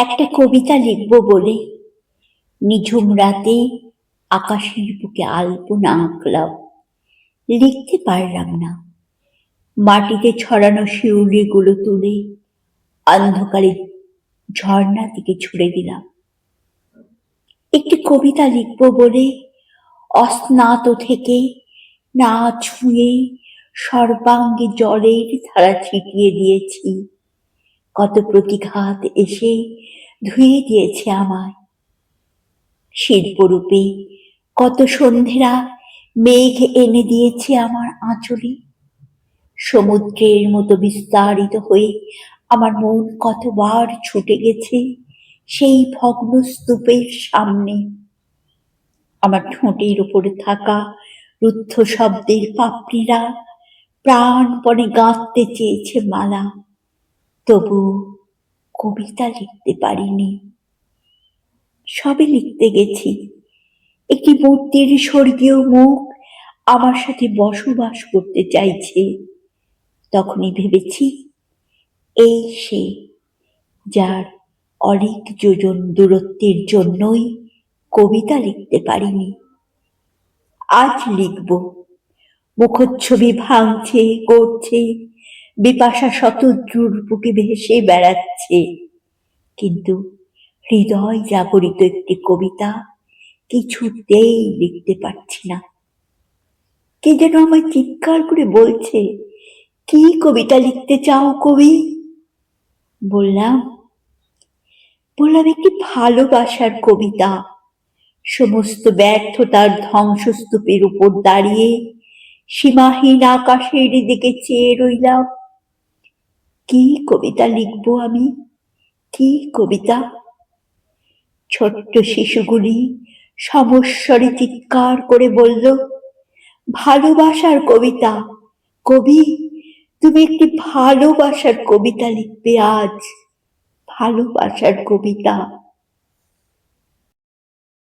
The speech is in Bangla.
একটা কবিতা লিখব বলে। নিঝুম রাতে আকাশের বুকে আলপনা আঁকলাম। লিখতে পারলাম না। মাটিতে ছড়ানো শিউলিগুলো তুলে অন্ধকারে ঝর্ণা দিকে ছুড়ে দিলাম। একটি কবিতা লিখব বলে অস্নাত থেকে না ছুঁয়ে সর্বাঙ্গে জলের ধারা ছিটিয়ে দিয়েছি। কত প্রতিঘাত এসে ধুয়ে দিয়েছে আমায়। শিল্পরূপে কত সন্ধেরা মেঘ এনে দিয়েছে আমার আঁচলে। সমুদ্রের মতো বিস্তারিত হয়ে আমার মন কতবার ছুটে গেছে সেই ভগ্ন স্তূপের সামনে। আমার ঠোঁটের উপরে থাকা রুদ্ধ শব্দের পাপড়িরা প্রাণপণে গাঁথতে চেয়েছে মালা। তবু কবিতা লিখতে পারিনি। সবে লিখতে গেছি। একটি মূর্তির স্বর্গীয় মুখ আমার সাথে বসবাস করতে চাইছে। তখনই ভেবেছি, এই সে যার অনেক যোজন দূরত্বের জন্যই কবিতা লিখতে পারিনি। আজ লিখব। মুখচ্ছবি ভাঙছে, করছে বিপাশা শত বুকে ভেসে বেড়াচ্ছে। কিন্তু হৃদয় জাগরিত একটি কবিতা কিছুতেই লিখতে পারছি না। কে যেন আমায় চিৎকার করে বলছে, কি কবিতা লিখতে চাও কবি? বললাম বললাম একটি ভালোবাসার কবিতা। সমস্ত ব্যর্থতার ধ্বংসস্তূপের উপর দাঁড়িয়ে সীমাহীন আকাশের দিকে চেয়ে রইলাম। কি কবিতা লিখব আমি? কি কবিতা? ছোট্ট শিশুগুলি সমস্বরে চিৎকার করে বলল, ভালোবাসার কবিতা, কবি, তুমি একটি ভালোবাসার কবিতা লিখবে আজ। ভালোবাসার কবিতা।